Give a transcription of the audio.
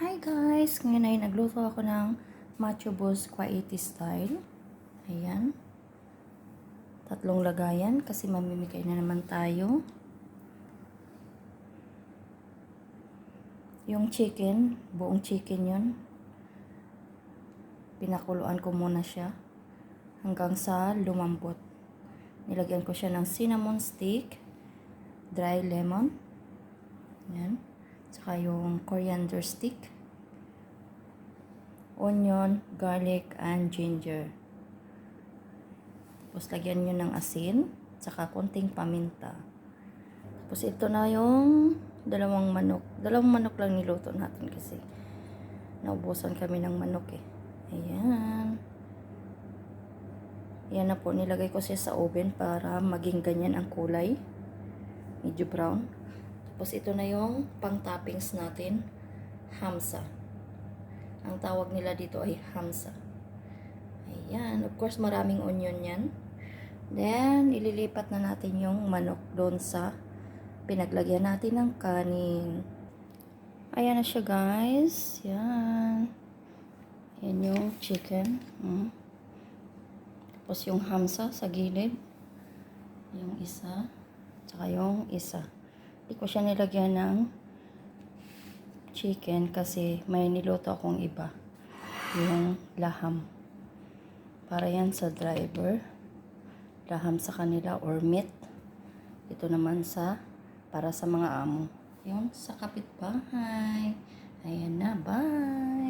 Hi guys! Ngayon ay nagluto ako ng Macho Boss Quaiti style. Ayan. Tatlong lagayan kasi mamimigay na naman tayo. Yung chicken, buong chicken yun. Pinakuluan ko muna siya hanggang sa lumambot. Nilagyan ko siya ng cinnamon stick, dry lemon, yan. Tsaka yung coriander stick, onion, garlic, and ginger. Tapos lagyan nyo ng asin, tsaka konting paminta. Tapos ito na yung dalawang manok. Dalawang manok lang niluto natin kasi naubusan kami ng manok eh. Ayan. Yan na po, nilagay ko siya sa oven para maging ganyan ang kulay. Medyo brown. Tapos ito na yung pang-toppings natin, hamsa. Ang tawag nila dito ay hamsa. Ayan, of course maraming onion yan. Then, ililipat na natin yung manok doon sa pinaglagyan natin ng kanin. Ayan na siya guys. Yan. Yan yung chicken. Hmm. Tapos yung hamsa sa gilid. Yung isa. Tsaka yung isa. Hindi ko siya nilagyan ng chicken kasi may niluto akong iba. Yung laham. Para yan sa driver. Laham sa kanila or meat. Ito naman sa para sa mga amo. Yung sa kapitbahay. Ayan na. Bye!